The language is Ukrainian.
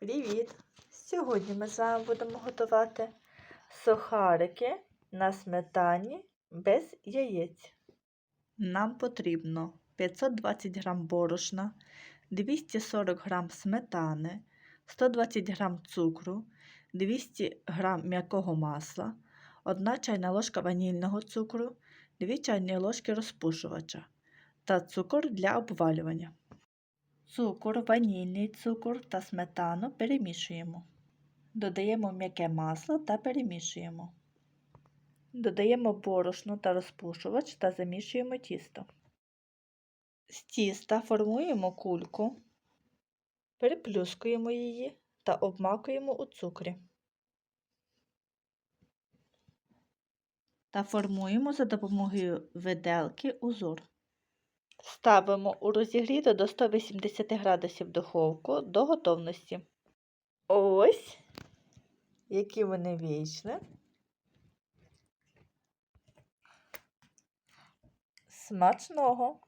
Привіт! Сьогодні ми з вами будемо готувати сухарики на сметані без яєць. Нам потрібно 520 г борошна, 240 г сметани, 120 г цукру, 200 г м'якого масла, 1 чайна ложка ванільного цукру, 2 чайні ложки розпушувача та цукор для обвалювання. Цукор, ванільний цукор та сметану перемішуємо. Додаємо м'яке масло та перемішуємо. Додаємо борошно та розпушувач та замішуємо тісто. З тіста формуємо кульку, переплюскуємо її та обмакуємо у цукрі. Та формуємо за допомогою виделки узор. Ставимо у розігріту до 180 градусів духовку до готовності. Ось, які вони вічні. Смачного!